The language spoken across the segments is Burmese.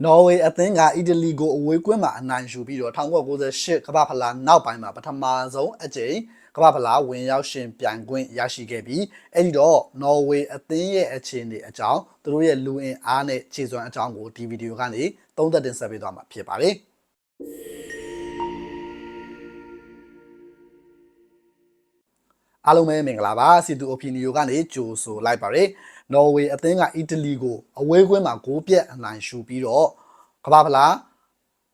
နော်ဝေအသင်းကအီတလီကိုအဝေးကွင်းမှာအနိုင်ယူပြီးတော့1998ကမ္ဘာဖလားနောက်ပိုင်းမှာပထမဆုံးအကြိမ်ကမ္ဘာဖလားဝင်ရောက်ရှင်ပြိုင်ခွင့်ရရှိခဲ့ပြီးအဲ့ဒီတော့နော်ဝေအသင်းရဲ့အခြေအနေအကြောင်းသူတို့ရဲ့လူအင်အားနဲ့ခြေစွမ်းအကြောင်းကိုဒီဗီဒီယိုကနေသုံးသပ်တင်ဆက်ပေးသွားမှာဖြစ်ပါတယ် အားလုံးပဲမင်္ဂလာပါစီတူအိုပီနီယိုကနေကြိုဆိုလိုက်ပါရယ်နော်ဝေအသင်းကအီတလီကိုအဝေးကွင်းမှာဂိုးပြက်အနိုင်ယူပြီးတော့ကမ္ဘာဖလား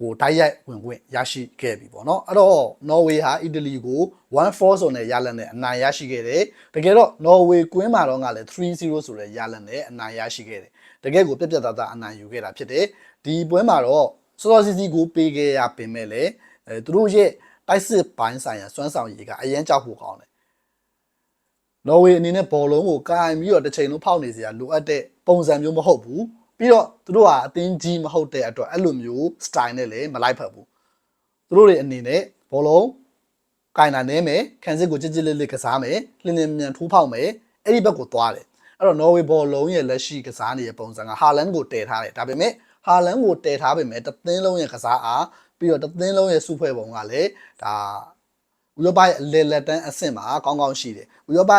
ကိုတိုက်ရိုက်ဝင်ခွင့်ရရှိခဲ့ပြီပေါ့နော်အဲ့တော့နော်ဝေဟာအီတလီကို1-4ဆိုတဲ့ရလဒ်နဲ့အနိုင်ရရှိခဲ့တယ်တကယ်တော့နော်ဝေကွင်းမှာတော့ကလည်း3-0ဆိုတဲ့ရလဒ်နဲ့အနိုင်ရရှိခဲ့တယ်တကယ်ကိုပြက်ပြက်သားသားအနိုင်ယူခဲ့တာဖြစ်တယ်ဒီပွဲမှာတော့စောစောစီစီကိုပေးခဲ့ရပင်မဲ့လေအဲသူတို့ရဲ့တိုက်စစ်ပိုင်းဆိုင်ရာစွမ်းဆောင်ရည်ကအရင်ကြောက်ဖို့ကောင်းတယ် နော်ဝေအနေနဲ့ဘောလုံးကိုကာင်ပြီးတော့တစ်ချိန်လုံးဖောက်နေစရာလိုအပ်တဲ့ပုံစံမျိုးမဟုတ်ဘူးပြီးတော့သူတို့ကအသင်းကြီးမဟုတ်တဲ့အတွက်အဲ့လိုမျိုး style နဲ့လည်းမလိုက်ဖက်ဘူးသူတို့တွေအနေနဲ့ဘောလုံးကင်တာနဲမယ်ခံစစ်ကိုကြစ်ကြစ်လေးလေးကစားမယ်လင်းလင်းမြန်ထိုးဖောက်မယ်အဲ့ဒီဘက်ကိုသွားတယ်အဲ့တော့နော်ဝေဘောလုံးရဲ့လက်ရှိကစားနေတဲ့ပုံစံကဟာလန်ကိုတည်ထားတယ်ဒါပေမဲ့ဟာလန်ကိုတည်ထားပေမဲ့တသင်းလုံးရဲ့ကစားအားပြီးတော့တသင်းလုံးရဲ့စုဖွဲ့ပုံကလည်းဒါဥရောပရဲ့အလဲလက်တန်းအဆင့်မှာကောင်းကောင်းရှိတယ်ဥရောပ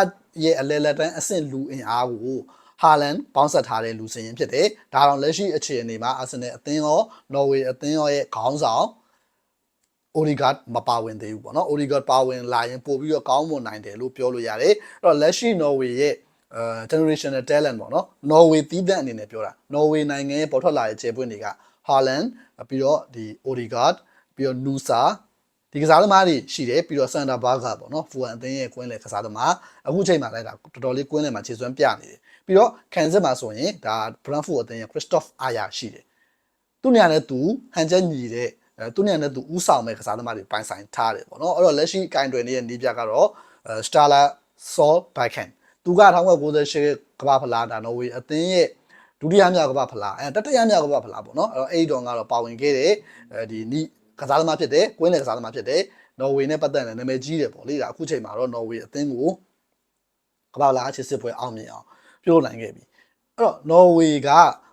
ရဲ့အလဲလက်တန်းအဆင့်လူအင်အားကိုဟာလန်ပေါင်းဆက်ထားတဲ့လူစင်ရင်ဖြစ်တယ်ဒါတော့လက်ရှိအခြေအနေမှာအာဆင်နယ်အသင်းရောနော်ဝေအသင်းရောရဲ့ခေါင်းဆောင်အိုရီဂတ်မပါဝင်သေးဘူးပေါ့နော်အိုရီဂတ်ပါဝင်လာရင်ပို့ပြီးတော့ကောင်းမွန်နိုင်တယ်လို့ပြောလို့ရတယ်အဲ့တော့လက်ရှိနော်ဝေရဲ့အဲ generational talent ပေါ့နော်နော်ဝေတီးတဲ့အနေနဲ့ပြောတာနော်ဝေနိုင်ငံရဲ့ပေါ်ထွက်လာတဲ့ခြေပွင့်တွေကဟာလန်ပြီးတော့ဒီအိုရီဂတ်ပြီးတော့နူဆာ ဒီကစားသမားတွေရှိတယ်ပြီးတော့စန်တာဘာဂါပေါ့နော်ဖူအန်အသင်းရဲ့ကွင်းလေကစားသမားအခုချိန်မှာလည်းဒါတော်တော်လေးကွင်းလေမှာခြေစွမ်းပြနေတယ်ပြီးတော့ကန်စစ်မှာဆိုရင်ဒါဘရန်ဖူအသင်းရဲ့ခရစ်စတော့ဖ်အာယာရှိတယ်သူ့နေရာနဲ့သူဟန်ချက်ညီတဲ့အဲသူ့နေရာနဲ့သူဥဆောင်မဲ့ကစားသမားတွေပိုင်ဆိုင်ထားတယ်ပေါ့နော်အဲ့တော့လက်ရှိကင်တွယ်နေတဲ့နီးပြကတော့စတာလာဆောဘိုက်ကန်သူက1998ကမ္ဘာဖလားဒါနော်ဝေအသင်းရဲ့ဒုတိယမြောက်ကမ္ဘာဖလားအဲတတိယမြောက်ကမ္ဘာဖလားပေါ့နော်အဲ့တော့အဲ့ဒီတော့ကတော့ပါဝင်ခဲ့တယ်အဲဒီနီး ကစားသမားဖြစ်တယ်ကွင်းလေကစားသမားဖြစ်တယ်နော်ဝေနဲ့ပတ်သက်တဲ့နာမည်ကြီးတယ်ပေါ့လေဒါအခုချိန်မှာတော့နော်ဝေအသင်းကိုကမ္ဘာလာချစ်စစ်ပွဲအောင်မြင်အောင်ပြုလုပ်နိုင်ခဲ့ပြီအဲ့တော့နော်ဝေက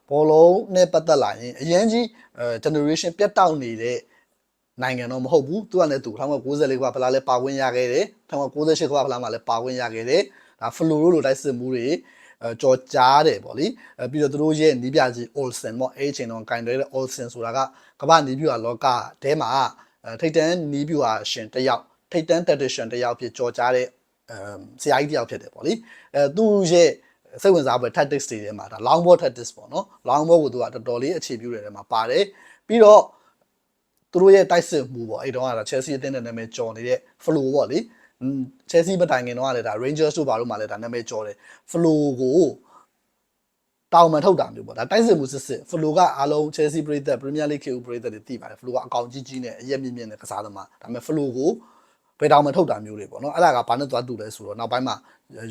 ဘောလုံးနဲ့ပတ်သက်လာရင်အရင်ကြီးအဲ generation ပြတ်တောက်နေတဲ့နိုင်ငံတော့မဟုတ်ဘူးသူကလည်းသူ1994ကဖလားလဲပါဝင်ရခဲ့တယ်1998ကဖလားမှာလည်းပါဝင်ရခဲ့တယ်ဒါဖလိုရိုလိုတိုက်စစ်မှုတွေအဲ ကြော်ကြားတယ်ပေါ့လေအဲပြီးတော့သူတို့ရဲ့နီးပြကြီး Olsen ပေါ့အဲ့ချိန်တော့ကင်တယ်တဲ့ Olsen ဆိုတာကကမ္ဘာနီးပြူဟာလောကတဲမှာအဲထိတ်တန်းနီးပြူဟာရှင်တစ်ယောက်ထိတ်တန်း tactician တစ်ယောက်ဖြစ်ကြော်ကြားတဲ့အဲဆရာကြီးတစ်ယောက်ဖြစ်တယ်ပေါ့လေအဲသူ့ရဲ့စိတ်ဝင်စားပွဲ tactics တွေထဲမှာဒါ long ball tactics ပေါ့နော် long ball ကိုသူကတော်တော်လေးအခြေပြုတဲ့ထဲမှာပါတယ်ပြီးတော့သူတို့ရဲ့တိုက်စစ်မှုပေါ့အဲ့တုန်းကဒါ Chelsea အသင်းနဲ့နာမည်ကျော်နေတဲ့ flow ပေါ့လေอืม Chelsea မတိုင်ခင်တော့ကလည်းဒါ Rangers တို့ဘာလို့မှလည်းဒါနာမည်ကျော်တယ် flow ကိုတောင်မှန်ထုတ်တာမျိုးပေါ့ဒါတိုက်စစ်မှုစစ်စစ် flow ကအားလုံး Chelsea ပြည်သက် Premier League ကိုပြည်သက်တွေသိပါတယ် flow ကအကောင်ကြီးကြီးနဲ့အရက်မြင့်မြင့်နဲ့ကစားသမားဒါပေမဲ့ flow ကိုဘယ်တောင်မှထုတ်တာမျိုးတွေပေါ့နော်အဲ့ဒါကဘာနဲ့သွားတူလဲဆိုတော့နောက်ပိုင်းမှာ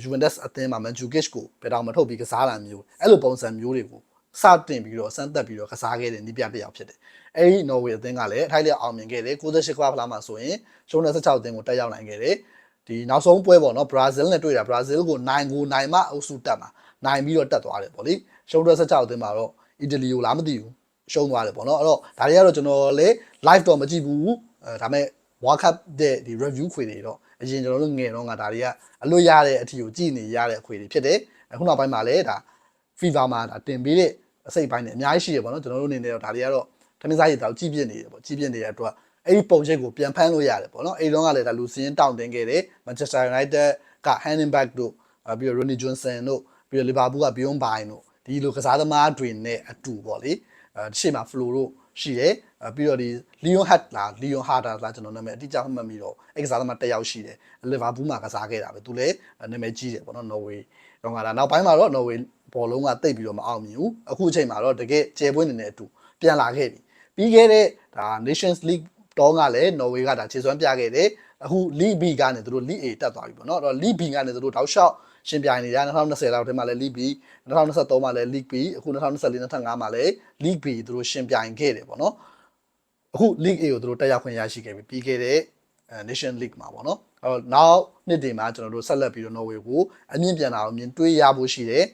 Juventus အသင်းမှာ Mandzukic ကိုဘယ်တောင်မှထုတ်ပြီးကစားတာမျိုးအဲ့လိုပုံစံမျိုးတွေကိုစတင်ပြီးတော့စမ်းသပ်ပြီးတော့ကစားခဲ့တဲ့နီးပြတစ်ယောက်ဖြစ်တယ်။အဲဒီ Norway အသင်းကလည်းအထိုက်လျောက်အောင်မြင်ခဲ့တယ်။68ကမ္ဘာဖလားမှာဆိုရင်ရှုံးတဲ့16အသင်းကိုတက်ရောက်နိုင်ခဲ့တယ်။ ဒီနောက်ဆုံးပွဲပေါ့နော်ဘရာဇီးနဲ့တွေ့တာဘရာဇီးကိုနိုင်ကိုနိုင်မှအုပ်စုတက်မှာနိုင်ပြီးတော့တက်သွားတယ်ပေါ့လေ။ရှုံးတဲ့16အသင်းမှာတော့အီတလီကိုလားမသိဘူး။ရှုံးသွားတယ်ပေါ့နော်။အဲ့တော့ဒါတွေကတော့ကျွန်တော်လည်း live တော့မကြည့်ဘူး။အဲဒါပေမဲ့ World Cup တဲ့ဒီ review ခွေတွေတော့အရင်ကျွန်တော်တို့ငယ်တော့ကဒါတွေကအလွတ်ရတဲ့အထီကိုကြည့်နေရတဲ့အခွေတွေဖြစ်တယ်။အခုနောက်ပိုင်းမှာလည်းဒါ FIFA မှာဒါတင်ပေးတဲ့အစိတ်ပိုင်းတွေအများကြီးရှိရပေါ့နော်ကျွန်တော်တို့အနေနဲ့တော့ဒါတွေကတော့ထမင်းစားရည်တောက်ကြည့်ပြနေတယ်ပေါ့ကြည့်ပြနေတဲ့အတွက် အဲ့ဒီပုံရိပ်ကိုပြန်ဖမ်းလို့ရတယ်ပေါ့နော်အဲ့ဒီတော့ကလည်းဒါလူစင်းတောင်းတင်ခဲ့တယ် Manchester United က Hanningback တို့ပြီးတော့ Ronnie Johnson တို့ပြီးတော့ Liverpool က Bjorn Bain တို့ဒီလိုကစားသမားတွေနဲ့အတူပေါ့လေအဲရှေ့မှာ Flo တို့ရှိတယ်ပြီးတော့ဒီ Leon Hart လား Leon Harder လားကျွန်တော်နာမည်အတိအကျမှတ်မိတော့အဲ့ကစားသမားတစ်ယောက်ရှိတယ် Liverpool မှာကစားခဲ့တာပဲသူလည်းနာမည်ကြီးတယ်ပေါ့နော် Norway တော့ကဒါနောက်ပိုင်းမှာတော့ Norway ဘောလုံးကတိတ်ပြီးတော့မအောင်မြင်ဘူးအခုအချိန်မှာတော့တကယ်ကျယ်ပွင့်နေတဲ့အတူပြန်လာခဲ့ပြီပြီးခဲ့တဲ့ဒါ Nations League တော့ကလည်း Norway ကဒါခြေစွမ်းပြခဲ့တယ်အခု League B ကနေသူတို့ League A တက်သွားပြီပေါ့နော်အဲ့တော့ League B ကနေသူတို့တောက်လျှောက်ရှင်ပြိုင်နေတာ2020လောက်ထဲမှာလည်း League B 2023မှာလည်း League B အခု2024 25မှာလည်း League B သူတို့ရှင်ပြိုင်ခဲ့တယ်ပေါ့နော်အခု League A ကိုသူတို့တက်ရောက်ခွင့်ရရှိခဲ့ပြီပြီးခဲ့တဲ့ Nation League မှာပေါ့နော်အဲ့တော့နောက်နှစ်တွေမှာကျွန်တော်တို့ဆက်လက်ပြီးတော့ Norway ကိုအမြင့်ပြန်လာအောင်မြင်တွေးရဖို့ရှိတယ်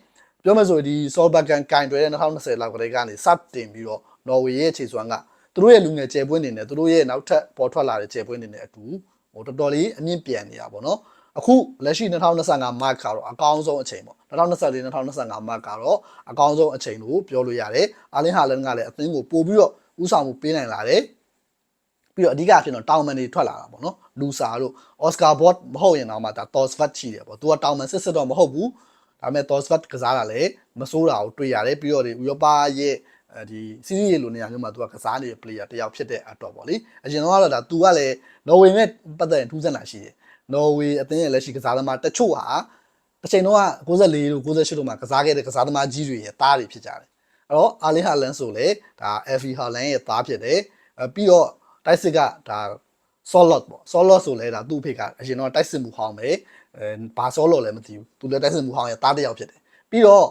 ပြောမယ်ဆိုဒီ Solbakken ကင်တွဲတဲ့2020လောက်ကလေးကနေစတင်ပြီးတော့နော်ဝေရဲ့ခြေစွမ်းက သူတို့ရဲ့လူငယ်ကျယ်ပွင့်နေတယ်သူတို့ရဲ့နောက်ထပ်ပေါ်ထွက်လာတဲ့ကျယ်ပွင့်နေတဲ့အတူဟိုတော်တော်လေးအမြင့်ပြန်နေတာပေါ့နော်အခုလက်ရှိ2025 mark ကတော့အကောင်းဆုံးအချိန်ပေါ့2024 2025 mark ကတော့အကောင်းဆုံးအချိန်လို့ပြောလို့ရတယ်အာလင်ဟာလန်ကလည်းအသင်းကိုပို့ပြီးတော့ဥဆောင်မှုပေးနိုင်လာတယ်ပြီးတော့အဓိကဖြစ်တော့တောင်မန်တွေထွက်လာတာပေါ့နော်လူဆာတို့အော်စကာဘော့မဟုတ်ရင်တော့မှဒါတော်စဖတ်ချီတယ်ပေါ့သူကတောင်မန်စစ်စစ်တော့မဟုတ်ဘူးဒါပေမဲ့တော်စဖတ်ကစားတာလည်းမစိုးတာကိုတွေ့ရတယ်ပြီးတော့ဒီဥရောပရဲ့ အဲဒီစီးရီးရေလိုနေရာမျိုးမှာသူကကစားနေတဲ့ player တယောက်ဖြစ်တဲ့အတွက်ပေါ့လေအရင်တော့ကတော့ဒါသူကလည်းနော်ဝေနဲ့ပတ်သက်ရင်ထူးဆန်းတာရှိတယ်နော်ဝေအသင်းရဲ့လက်ရှိကစားသမားတချို့ဟာတစ်ချိန်တော့94လို့98လို့မှာကစားခဲ့တဲ့ကစားသမားကြီးတွေရဲ့သားတွေဖြစ်ကြတယ်အဲ့တော့အာလင်ဟာလန်ဆိုလေဒါ FE ဟာလန်ရဲ့သားဖြစ်တယ်အဲပြီးတော့ တိုက်စစ်ကဒါ solid ပေါ့ solid ဆိုလဲဒါသူ့အဖေကအရင်တော့တိုက်စစ်မှုဟောင်းပဲအဲဘာ solid လည်းမသိဘူးသူလည်းတိုက်စစ်မှုဟောင်းရဲ့သားတစ်ယောက်ဖြစ်တယ်ပြီးတော့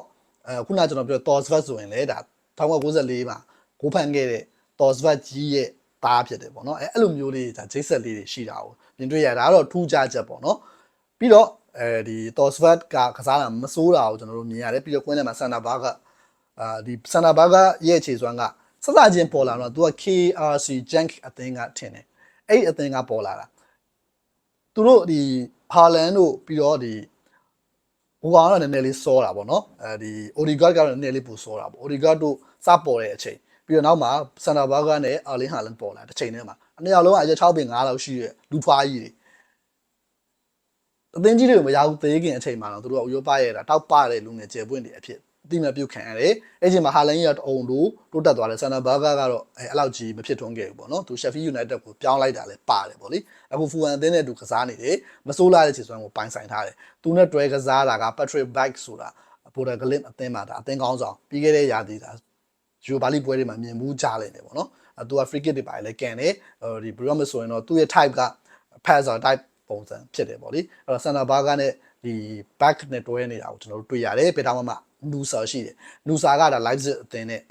အဲခုနကကျွန်တော်ပြော Torsvat ဆိုရင်လည်းဒါ 1994မှာကိုဖန်ခဲ့တဲ့ Torsvat ကြီးရဲ့သားဖြစ်တယ်ပေါ့နော်အဲအဲ့လိုမျိုးလေးဒါဂျိတ်ဆက်လေးတွေရှိတာကိုမြင်တွေ့ရတာကတော့ထူးခြားချက်ပေါ့နော်ပြီးတော့အဲဒီ Torsvat ကကစားတာမစိုးတာကိုကျွန်တော်တို့မြင်ရတယ်ပြီးတော့ကွင်းထဲမှာ Santa Bar ကအာဒီ Santa Bar ရဲ့အခြေစွမ်းကစစချင်းပေါ်လာတော့သူက KRC Jank အသင်းကထင်တယ်အဲ့အသင်းကပေါ်လာတာသူတို့ဒီဟာလန်တို့ပြီးတော့ဒီဟိုကောင်ကတော့နည်းနည်းလေးစောတာပေါ့နော်အဲဒီ Odegaard ကတော့နည်းနည်းလေးပိုစောတာပေါ့ Odegaard တို့ စပေါ်တဲ့အချိန်ပြီးတော့နောက်မှာ Santa Bar နဲ့ Erling Haaland ပေါ်လာတစ်ချိန်တည်းမှာအနှစ်ယောက်လုံးကအရက်6ပင်9လောက်ရှိတဲ့လူဖွားကြီးတွေအသင်းကြီးတွေကိုမရဘူးသေးခင်အချိန်မှာတော့သူတို့ကဥရောပရဲ့တောက်ပတဲ့လူငယ်ကျယ်ပွင့်တွေအဖြစ်အတိမပြုတ်ခံရတယ်။အဲ့ချိန်မှာဟာလန်ကြီးကတအုံတို့တိုးတက်သွားတယ်ဆန်နာဘာဂါကတော့အဲအဲ့လောက်ကြီးမဖြစ်ထွန်းခဲ့ဘူးပေါ့နော်။သူရှက်ဖီးယူနိုက်တက်ကိုပြောင်းလိုက်တာလည်းပါတယ်ပေါ့လေ။အခုဖူဟန်အသင်းနဲ့သူကစားနေတယ်။မဆိုးလာတဲ့ခြေစွမ်းကိုပိုင်ဆိုင်ထားတယ်။သူနဲ့တွဲကစားတာက Patrick Back ဆိုတာပိုတာဂလစ်အသင်းမှာဒါအသင်းကောင်းဆောင်ပြီးခဲ့တဲ့ရာသီဒါ ယူဘာလီပွဲတွေမှာမြင်မှုကြားလိုက်တယ်ပေါ့နော်။အဲသူက free kick တွေပါလေကန်တယ်။ဟိုဒီ Bruno ဆိုရင်တော့သူ့ရဲ့ type က passer type ပုံစံဖြစ်တယ်ပေါ့လေ။အဲ့တော့ center back ကနဲ့ဒီ back နဲ့တွဲနေတာကိုကျွန်တော်တို့တွေ့ရတယ်။ပေတာမမနူဆာရှိတယ်။နူဆာကဒါ live အသင်းနဲ့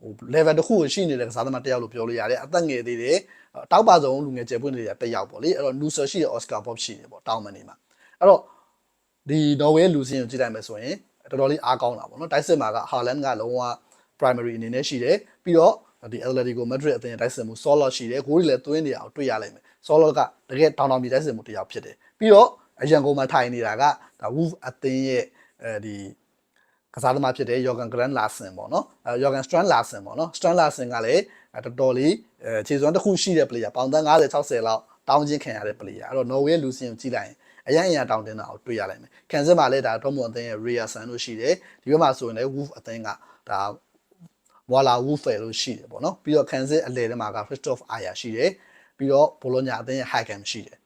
ဟို level တစ်ခုရှိနေတဲ့ကစားသမားတစ်ယောက်လို့ပြောလို့ရတယ်။အသက်ငယ်သေးတယ်။တောက်ပါဆုံးလူငယ်ကျေပွင့်နေတဲ့တစ်ယောက်ပေါ့လေ။အဲ့တော့နူဆာရှိတဲ့ Oscar Bob ရှိတယ်ပေါ့တောင်းမနေမှာ။အဲ့တော့ဒီနော်ဝေလူစင်ကိုကြည့်လိုက်မယ်ဆိုရင်တော်တော်လေးအားကောင်းတာပေါ့နော်။တိုက်စစ်မှာကဟာလန်ကလုံးဝ primary အနေနဲ့ရှိတယ်။ပြီးတော့ဒီ Atletico Madrid အသင်းတိုက်စစ်မှု solid ရှိတယ်။ဂိုးတွေလည်းသွင်းနေတာကိုတွေ့ရလိမ့်မယ်။ solid ကတကယ်တောင်တောင်မြေတိုက်စစ်မှုတစ်ယောက်ဖြစ်တယ်။ပြီးတော့အရန်ကုန်မှာထိုင်နေတာကဒါ Wolf အသင်းရဲ့အဲဒီကစားသမားဖြစ်တဲ့ Jorgen Grand Larsen ပေါ့နော်အဲ Jorgen Strand Larsen ပေါ့နော် Strand Larsen ကလည်းတော်တော်လေးအဲခြေစွမ်းတစ်ခုရှိတဲ့ player ပေါင်တန်း90 60လောက်တောင်းချင်းခံရတဲ့ player အဲ့တော့ Norway လူစင်ကိုကြည့်လိုက်ရင်အရင်အရင်တောင်းတင်တာကိုတွေ့ရလိမ့်မယ်။ကန်စစ်မှာလည်းဒါ Dortmund အသင်းရဲ့ Ria San တို့ရှိတယ်ဒီဘက်မှာဆိုရင်လည်း Wolf အသင်းကဒါ ဝါလာဝူဖယ်လို့ရှိတယ်ပေါ့နော်ပြီးတော့ကန်စစ်အလယ်ထဲမှာက Christoph Aya ရှိတယ်ပြီးတော့ဘိုလိုညာအသင်းရဲ့ Hakan ရှိတယ်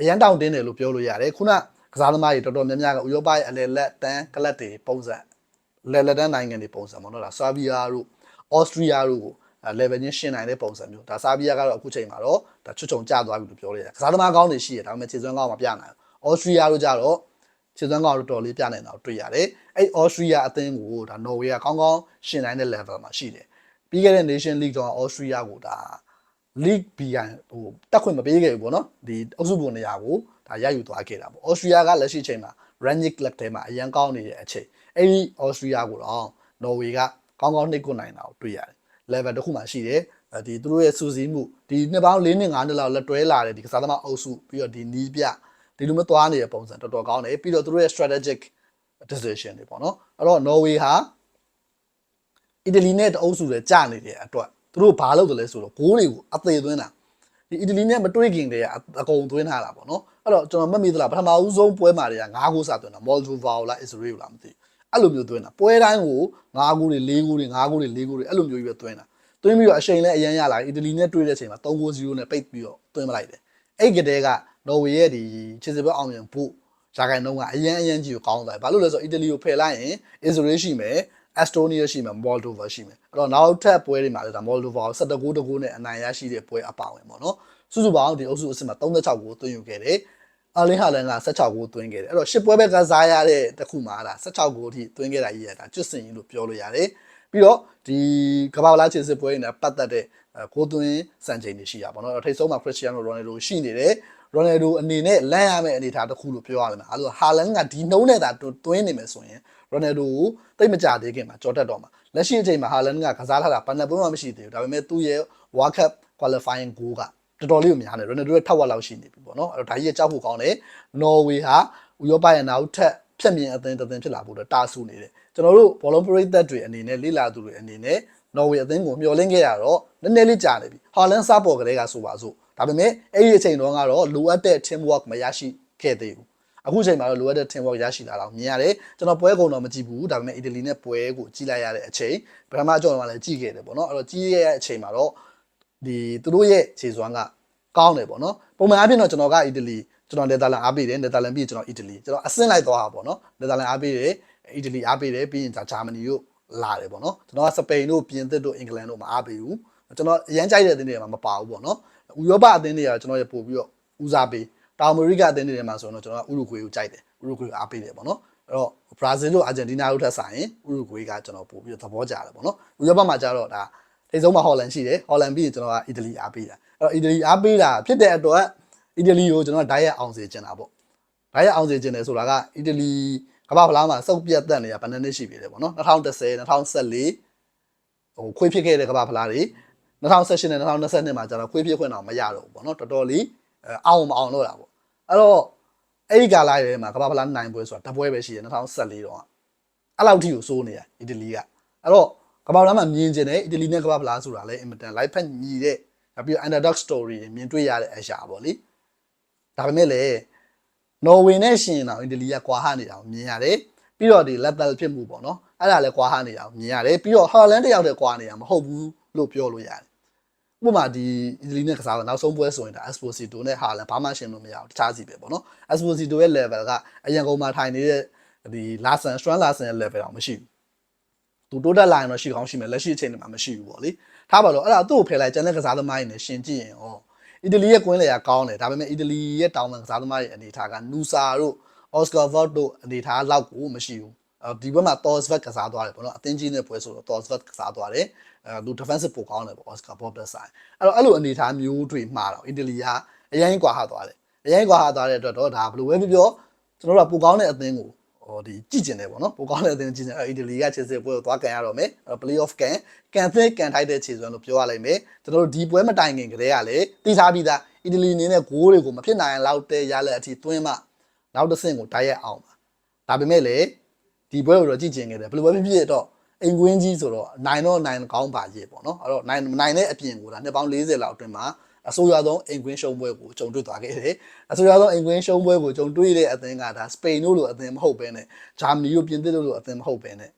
အရန်တောင်းတင်းတယ်လို့ပြောလို့ရတယ်ခုနကစားသမားတွေတော်တော်များများကဥရောပရဲ့အလယ်လက်တန်းကလပ်တွေပုံစံလယ်လက်တန်းနိုင်ငံတွေပုံစံပေါ့နော်ဒါဆာဗီယာတို့အော်စတြီးယားတို့ကို level ချင်းရှင်းနိုင်တဲ့ပုံစံမျိုးဒါဆာဗီယာကတော့အခုချိန်မှာတော့ဒါချွတ်ချုံကျသွားပြီလို့ပြောလို့ရတယ်ကစားသမားကောင်းတွေရှိတယ်ဒါပေမဲ့ခြေစွမ်းကောင်းမပြနိုင်ဘူးအော်စတြီးယားတို့ကြတော့ ခြေစွမ်းကောင်းတော်တော်လေးပြနိုင်တာကိုတွေ့ရတယ်အဲ့အော်စတြီးယားအသင်းကိုဒါနော်ဝေးကကောင်းကောင်းရှင်းနိုင်တဲ့ level မှာရှိတယ်ပြီးခဲ့တဲ့ Nation League တော့အော်စတြီးယားကိုဒါ league ဘီကန်ဟိုတက်ခွင့်မပေးခဲ့ဘူးပေါ့နော်ဒီအုပ်စုပုံနေရာကိုဒါရယူသွားခဲ့တာပေါ့အော်စတြီးယားကလက်ရှိချိန်မှာ Rangnick Club ထဲမှာအရန်ကောင်းနေတဲ့အချိန်အဲ့ဒီအော်စတြီးယားကိုတော့နော်ဝေကကောင်းကောင်းနှိပ်ကွနိုင်တာကိုတွေ့ရတယ် level တစ်ခုမှရှိတယ်ဒီသူတို့ရဲ့စူးစီးမှုဒီနှစ်ပေါင်း၄နှစ်၅နှစ်လောက်လက်တွဲလာတဲ့ဒီကစားသမားအုပ်စုပြီးတော့ဒီနီးပြ ဒီလိုမျိုးသွားနေတဲ့ပုံစံတော်တော်ကောင်းတယ်ပြီးတော့သူတို့ရဲ့ strategic decision တွေပေါ့နော်အဲ့တော့ Norway ဟာအီတလီနဲ့တအုပ်စုတွေကြာနေတဲ့အတွက်သူတို့ဘာလုပ်တယ်လဲဆိုတော့ဂိုးတွေကိုအသေးသွင်းတာဒီအီတလီနဲ့မတွေးခင်တည်းကအကုန်သွင်းထားတာပေါ့နော်အဲ့တော့ကျွန်တော်မှတ်မိသလားပထမဦးဆုံးပွဲမှာတွေက9ဂိုးစာသွင်းတာ Moldova လား Israel လားမသိဘူးအဲ့လိုမျိုးသွင်းတာပွဲတိုင်းကို9ဂိုးတွေ4ဂိုးတွေ5ဂိုးတွေ4ဂိုးတွေအဲ့လိုမျိုးကြီးပဲသွင်းတာသွင်းပြီးတော့အချိန်လည်းအရင်ရလာအီတလီနဲ့တွေ့တဲ့အချိန်မှာ3ဂိုး0နဲ့ပိတ်ပြီးတော့သွင်းမလိုက်တယ်အဲ့ကတည်းက နော်ဝေရဲ့ဒီချစ်စပွဲအောင်မြင်ဖို့ရာခိုင်နှုန်းကအရင်အရင်ကြီးကိုကောင်းသွားတယ်ဘာလို့လဲဆိုတော့အီတလီကိုဖယ်လိုက်ရင် Israel ရှိမယ် Estonia ရှိမယ် Moldova ရှိမယ်အဲ့တော့နောက်ထပ်ပွဲတွေမှာလည်းဒါ Moldova ကို17ဂိုးတဂိုးနဲ့အနိုင်ရရှိတဲ့ပွဲအပါဝင်ပေါ့နော်စုစုပေါင်းဒီအုပ်စုအဆင့်မှာ36ဂိုးသွင်းယူခဲ့တယ်အာလင်းဟာလန်က16ဂိုးသွင်းခဲ့တယ်အဲ့တော့10ပွဲပဲကစားရတဲ့တခုမှာဒါ16ဂိုးအထိသွင်းခဲ့တာကြီးရတာကျွတ်စင်ကြီးလို့ပြောလို့ရတယ်ပြီးတော့ဒီကမ္ဘာလာချစ်စစ်ပွဲနဲ့ပတ်သက်တဲ့ကိုသွင်းစံချိန်တွေရှိတာပေါ့နော်ထိတ်ဆုံးမှာခရစ္စတီယာနိုရိုနယ်ဒိုရှိနေတယ် ရိုနယ်ဒိုအနေနဲ့လမ်းရမယ့်အနေအထားတစ်ခုလို့ပြောရမယ်အဲ့လိုဟာလန်ကဒီနှုံးနဲ့သာသွင်းနေမယ်ဆိုရင်ရိုနယ်ဒိုကိုတိတ်မကြသေးခင်မှာကြော်တက်တော့မှာလက်ရှိအချိန်မှာဟာလန်ကကစားထားတာဘာနှစ်ပွဲမှမရှိသေးဘူးဒါပေမဲ့သူ့ရဲ့ World Cup qualifying goal ကတော်တော်လေးကိုများနေရိုနယ်ဒိုရဲ့ထက်ဝက်လောက်ရှိနေပြီပေါ့နော်အဲ့တော့ဒါကြီးရဲ့ကြောက်ဖို့ကောင်းတယ်နော်ဝေဟာဥရောပရဲ့နောက်ထပ်ဖြတ်မြင်အသင်းတစ်သင်းဖြစ်လာဖို့တော့တာဆူနေတယ်ကျွန်တော်တို့ဘောလုံးပရိသတ်တွေအနေနဲ့လိလာသူတွေအနေနဲ့နော်ဝေအသင်းကိုမျှော်လင့်ခဲ့ရတော့နည်းနည်းလေးကြာနေပြီဟာလန်စားပေါ်ကလေးကဆိုပါစို့ ဒါပေမဲ့အဲ့ဒီအချိန်တုန်းကတော့လိုအပ်တဲ့ team work မရရှိခဲ့သေးဘူးအခုချိန်မှာတော့လိုအပ်တဲ့ team work ရရှိလာတော့မြင်ရတယ်ကျွန်တော်ပွဲကုန်တော့မကြည့်ဘူးဒါပေမဲ့အီတလီနဲ့ပွဲကိုကြည့်လိုက်ရတဲ့အချိန်ပထမကြော်တော့လည်းကြည့်ခဲ့တယ်ပေါ့နော်အဲ့တော့ကြည့်ရတဲ့အချိန်မှာတော့ဒီသူတို့ရဲ့ခြေစွမ်းကကောင်းတယ်ပေါ့နော်ပုံမှန်အားဖြင့်တော့ကျွန်တော်ကအီတလီကျွန်တော်နယ်သာလန်အားပေးတယ်နယ်သာလန်ပြီးကျွန်တော်အီတလီကျွန်တော်အဆင့်လိုက်သွားတာပေါ့နော်နယ်သာလန်အားပေးတယ်အီတလီအားပေးတယ်ပြီးရင်ဂျာမနီတို့လာတယ်ပေါ့နော်ကျွန်တော်ကစပိန်တို့ပြင်သစ်တို့အင်္ဂလန်တို့မအားပေးဘူးကျွန်တော်အရန်ကြိုက်တဲ့အသင်းတွေမှာမပါဘူးပေါ့နော် ဥရောပအသင်းတွေကကျွန်တော်ရပို့ပြီးတော့ဦးစားပေးတောင်အမေရိကအသင်းတွေမှာဆိုတော့ကျွန်တော်ကဥရုဂွေကိုကြိုက်တယ်ဥရုဂွေကိုအားပေးတယ်ပေါ့နော်အဲ့တော့ဘရာဇီးတို့အာဂျင်တီးနားတို့ထက်ဆိုင်ဥရုဂွေကကျွန်တော်ပို့ပြီးတော့သဘောကျတယ်ပေါ့နော်ဥရောပမှာကျတော့ဒါထိပ်ဆုံးမှာဟော်လန်ရှိတယ်ဟော်လန်ပြီးရင်ကျွန်တော်ကအီတလီအားပေးတာအဲ့တော့အီတလီအားပေးတာဖြစ်တဲ့အတွက်အီတလီကိုကျွန်တော်ကဓာတ်ရက်အောင်စေချင်တာပေါ့ဓာတ်ရက်အောင်စေချင်တယ်ဆိုတာကအီတလီကမ္ဘာဖလားမှာစုပ်ပြတ်တက်နေတာဘယ်နှစ်နှစ်ရှိပြီလဲပေါ့နော်2010 2014ဟိုခွေးဖြစ်ခဲ့တဲ့ကမ္ဘာဖလားတွေ 2018နဲ့2022မှာကျတော့ခွေးဖြစ်ခွင့်တော့မရတော့ဘူးပေါ့နော်တော်တော်လေးအောင်မအောင်လို့တာပေါ့အဲ့တော့အဲ့ဒီကာလရဲ့မှာကမ္ဘာဖလားနိုင်ပွဲဆိုတာတပွဲပဲရှိတယ်2014တော့အဲ့လောက်ထိကိုစိုးနေရအီတလီကအဲ့တော့ကမ္ဘာဖလားမှာမြင်ကျင်တယ်အီတလီနဲ့ကမ္ဘာဖလားဆိုတာလည်းအင်မတန် live ဖက်ညီတဲ့နောက်ပြီး underdog story မြင်တွေ့ရတဲ့အရာပေါ့လေဒါပေမဲ့လည်းနော်ဝေနဲ့ရှင်တော့အီတလီကကွာဟနေတာကိုမြင်ရတယ်ပြီးတော့ဒီ level ဖြစ်မှုပေါ့နော်အဲ့ဒါလည်းကွာဟနေတာကိုမြင်ရတယ်ပြီးတော့ Haaland တယောက်တည်းကွာနေတာမဟုတ်ဘူးလို့ပြောလို့ရတယ် ဥပမာဒီအီတလီနဲ့ကစားတော့နောက်ဆုံးပွဲဆိုရင်ဒါ Esposito နဲ့ Haaland ဘာမှရှင်းလို့မရဘူးတခြားစီပဲပေါ့နော် Esposito ရဲ့ level ကအရင်ကုန်မှာထိုင်နေတဲ့ဒီ Larsen Strand Larsen ရဲ့ level တော့မရှိဘူးသူတိုးတက်လာရင်တော့ရှိကောင်းရှိမယ်လက်ရှိအချိန်တွေမှာမရှိဘူးပေါ့လေထားပါတော့အဲ့ဒါသူ့ကိုဖယ်လိုက်ကျန်တဲ့ကစားသမားတွေနဲ့ရှင်ကြည့်ရင်ဩအီတလီရဲ့ကွင်းလေကကောင်းတယ်ဒါပေမဲ့အီတလီရဲ့တောင်ပန်ကစားသမားတွေအနေထားကနူဆာတို့အော်စကာဗတ်တို့အနေထားလောက်ကိုမရှိဘူးအဲ ဒီဘက်မှာ Torsvet ကစားသွားတယ်ပေါ့နော်အသင်းကြီးနဲ့ပွဲဆိုတော့ Torsvet ကစားသွားတယ်အဲသူ defensive ပိုကောင်းတယ်ပေါ့ Oscar Bob တဲ့ဆိုင်အဲ့တော့အဲ့လိုအနေထားမျိုးတွေမှာတော့အီတလီကအရင်ကွာဟသွားတယ်အရင်ကွာဟသွားတဲ့အတွက်တော့ဒါဘယ်လိုပဲပြောပြောကျွန်တော်တို့ကပိုကောင်းတဲ့အသင်းကိုဟိုဒီကြည့်ကျင်တယ်ပေါ့နော်ပိုကောင်းတဲ့အသင်းကြည့်ကျင်အဲ့အီတလီကခြေစစ်ပွဲကိုသွားကန်ရတော့မယ်အဲ့ play off ကန်ကန်သစ်ကန်ထိုက်တဲ့ခြေစွမ်းလို့ပြောရလိမ့်မယ်ကျွန်တော်တို့ဒီပွဲမတိုင်ခင်ကတည်းကလည်းသိထားပြီးသားအီတလီအနေနဲ့ဂိုးတွေကိုမဖြစ်နိုင်လောက်တဲ့ရလက်အထိသွင်းမှနောက်တစ်ဆင့်ကိုတိုက်ရိုက်အောင်ပါဒါပေမဲ့လည်း ဒီပွဲကိုတော့ကြည့်ကျင်ခဲ့တယ်ဘယ်လိုပဲဖြစ်ဖြစ်တော့အိမ်ကွင်းကြီးဆိုတော့နိုင်တော့နိုင်ကောင်းပါရဲ့ပေါ့နော်အဲ့တော့နိုင်နိုင်တဲ့အပြင်ကိုဒါနှစ်ပေါင်း40လောက်အတွင်းမှာအဆိုးရွားဆုံးအိမ်ကွင်းရှုံးပွဲကိုကြုံတွေ့သွားခဲ့တယ်အဆိုးရွားဆုံးအိမ်ကွင်းရှုံးပွဲကိုကြုံတွေ့တဲ့အသင်းကဒါစပိန်တို့လိုအသင်းမဟုတ်ဘဲနဲ့ဂျာမနီတို့ပြင်သစ်တို့လိုအသင်းမဟုတ်ဘဲနဲ့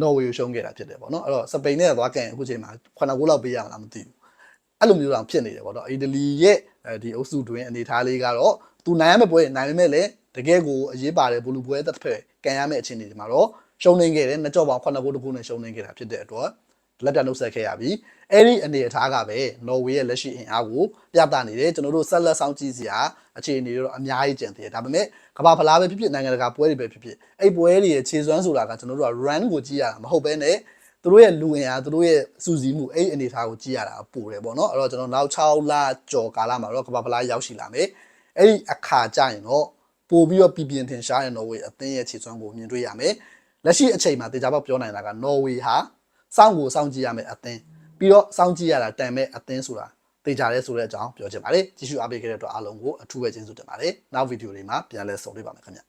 နော်ဝေကိုရှုံးခဲ့တာဖြစ်တယ်ပေါ့နော်အဲ့တော့စပိန်နဲ့သွားကန်အခုချိန်မှာ9ဂိုးလောက်ပေးရမှာလားမသိဘူးအဲ့လိုမျိုးတော့ဖြစ်နေတယ်ပေါ့နော်အီတလီရဲ့ဒီအုပ်စုတွင်အနေထားလေးကတော့သူနိုင်ရမယ့်ပွဲနိုင်ပေမဲ့လည်း တကယ်ကိုအရေးပါတယ်ဘလူးပွဲတစ်ဖက်ကန်ရမယ့်အခြေအနေဒီမှာတော့ရှုံးနေခဲ့တယ်နှစ်ကြော့ပေါင်း9ဂိုးတကူနဲ့ရှုံးနေခဲ့တာဖြစ်တဲ့အတွက်လက်ပြနှုတ်ဆက်ခဲ့ရပြီအဲ့ဒီအနေအထားကပဲနော်ဝေရဲ့လက်ရှိအင်အားကိုပြသနေတယ်ကျွန်တော်တို့ဆက်လက်ဆောင်ကြည့်စရာအခြေအနေတွေတော့အများကြီးကျန်သေးတယ်ဒါပေမဲ့ကမ္ဘာဖလားပဲဖြစ်ဖြစ်နိုင်ငံတကာပွဲတွေပဲဖြစ်ဖြစ်အဲ့ပွဲတွေရဲ့ခြေစွမ်းဆိုတာကကျွန်တော်တို့က run ကိုကြည့်ရတာမဟုတ်ဘဲနဲ့သူတို့ရဲ့လူအင်အားသူတို့ရဲ့စူးစီးမှုအဲ့အနေအထားကိုကြည့်ရတာပိုတယ်ပေါ့နော်အဲ့တော့ကျွန်တော်နောက်6လကြော်ကာလမှာတော့ကမ္ဘာဖလားရောက်ရှိလာမယ်အဲ့ဒီအခါကျရင်တော့ ပို့ပြီးတော့ပြည်ပြင်းထင်ရှားတဲ့နော်ဝေအသင်းရဲ့ခြေစွမ်းကိုမြင်တွေ့ရမယ်လက်ရှိအချိန်မှာတေချာပေါက်ပြောနိုင်တာကနော်ဝေဟာစောင့်ကိုစောင့်ကြည့်ရမယ်အသင်းပြီးတော့စောင့်ကြည့်ရတာတန်မဲ့အသင်းဆိုတာတေချာလဲဆိုတဲ့အကြောင်းပြောချင်ပါတယ်ကြည့်ရှုအားပေးခဲ့တဲ့အတွက်အားလုံးကိုအထူးပဲကျေးဇူးတင်ပါတယ်နောက်ဗီဒီယိုတွေမှာပြန်လဲဆုံတွေ့ပါမယ်ခင်ဗျ